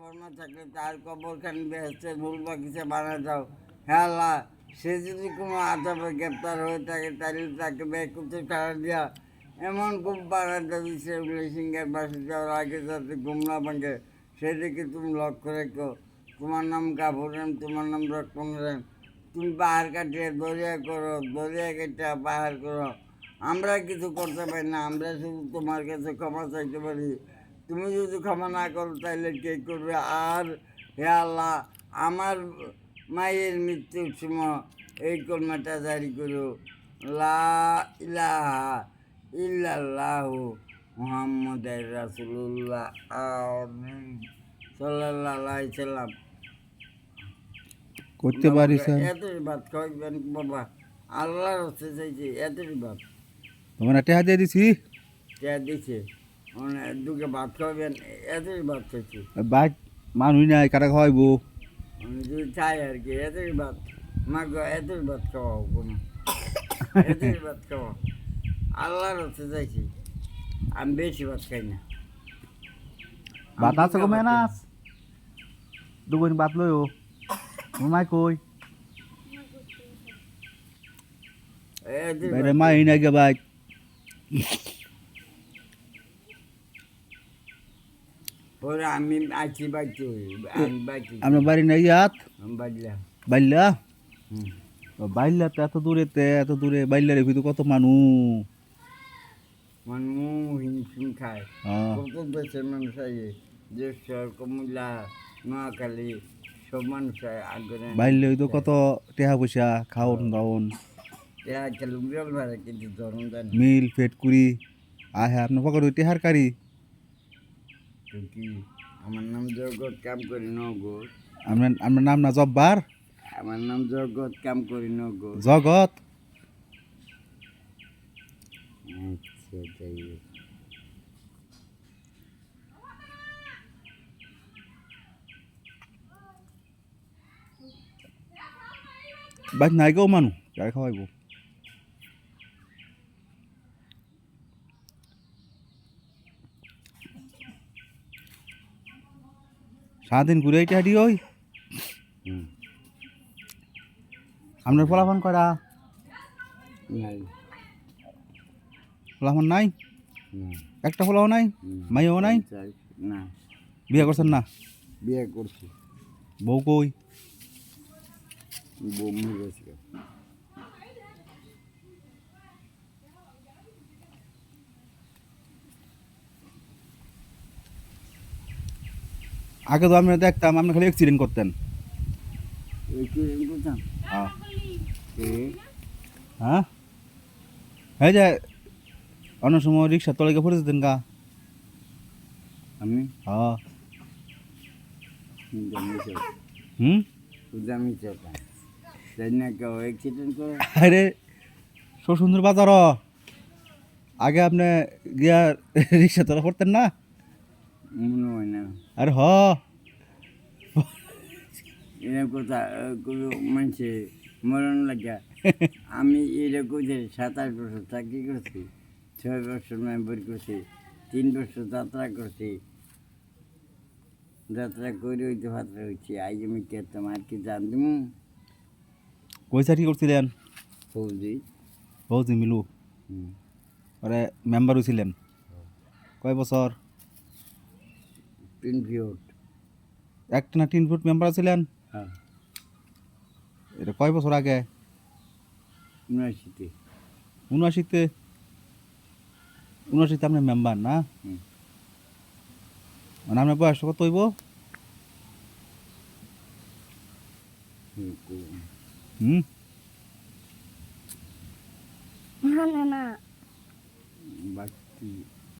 বর্মা থাকলে তার কবরখানি বেহেস্তের ভুল বাগিচা বানা যাও হ্যাঁ আল্লাহ, সে যদি কোনো আদাবে গ্রেপ্তার হয়ে থাকে তাহলে তাকে বেকুতে ছাড়া দিয়া এমন খুব বাড়া বানাতে দিচ্ছে সিঙ্গার বাসে যাওয়ার আগে যাতে ঘুম না ভাঙে। সেদিকে তুমি লক্ষ্য রেখো। তোমার নাম কাপুরেন তোমার নাম রক্ষণেন তুমি পাহাড় কাটিয়ে দরিয়া করো, দরিয়া কেটে পাহাড় করো। আমরা কিছু করতে পারি না, আমরা শুধু তোমার কাছে ক্ষমা চাইতে পারি। তুমি যদি ক্ষমা না করো তাহলে কে করবে? আর হে আল্লাহ আমার মায়ের মৃত্যুর সময় এই কলমাটা জারি করো। লা ইলাহা ইল্লাল্লাহু মুহাম্মদ রাসূলুল্লাহ। আমিন। সাল্লাল্লাহু আলাইহি সাল্লাম। করতে পারি স্যার। এতই ভাত খাওয়াইবেন বাবা। আল্লাহর হচ্ছে চাইছি এতই ভাত তোমার টেহা দিয়ে দিছি। কে দিছে। মানে দুকে ভাত খাওয়াবেন এতই ভাত চাইছি বাইক মানুষ নাই কারা খাওয়াইবো? যদি চাই আর কি এতই ভাত। মা এতই ভাত খাওয়াও কোনো। এতই ভাত খাওয়াও আল্লাহর হচ্ছে চাইছি আমি বেশি ভাত খাই না। ভাত আছে গো মেনাস দুগুন ভাত লই ও মাই কই? বাইরে ভাত মা এই নাই গে বাইক পরে আমি আছি আমরা বাড়ি নাই বাইল্লা তো এত দূরে তে এত দূরে বাইল্লা রে তো কত মানুষ হিমশিম খায় হ্যাঁ। কত দেশের মানুষ আছে দেশ্বর কুমিল্লা নোয়াখালী সব মানুষ আগ্রহে বাইল্লা তো কত টেহা পয়সা খাওন দাওন? ধরুন মিল ফেট কুড়ি আহে আপনার পকেট টেহার কারি কি? আমার নাম জগৎ কাম করি নগর। আপনার আপনার নাম না জব্বার? আমার নাম জগৎ কাম করি নগর। জগৎ? আচ্ছা যাই। বাইক নাই গো মানুষ যাই খাওয়াইবো। সারাদিন ঘুরে এটা হাঁটি ওই। আপনার ফলাফল করা নাই। ফলাফল নাই? একটা ফলাও নাই। মাইও নাই? না। বিয়ে করছেন না? বিয়ে করছি। বউ কই? বউ গেছে। আগে তো আমরা দেখতাম আপনি খালি অ্যাক্সিডেন্ট করতেন। এই হ্যাঁ। হ্যাঁ? এই যে অন্য সময় রিক্সা তলে গিয়ে পড়ে যেতেন গা। আমি? হ্যাঁ। হুম তাই না কেউ অ্যাক্সিডেন্ট করে? আরে সো সুন্দর বাজার আগে আপনি গিয়া রিক্সা তলে পড়তেন না? মনে হয় না। আরে হ। এরা কথা মানুষে মরণ লাগা। আমি এরকম যে সাতাশ বছর চাকরি করছি ছয় বছর মেম্বার করছি তিন বছর যাত্রা করছি। যাত্রা করে হইতে ফাত্রা হচ্ছে আজ আমি কেতাম আর কি জানতাম কই চাকরি করছিলেন? ফৌজি। বৌজি মিলু। পরে মেম্বার হয়েছিলেন কয় বছর? পিনফিওট একটা না তিন ফুট মেম্বার ছিলেন হ্যাঁ। এটা কয় বছর আগে? ইউনিভার্সিটি উনআশিতে? উনআশিতে আপনার মেম্বার না? হুম। মানে আপনার বয়স কত হইব? হুম? না না বাকি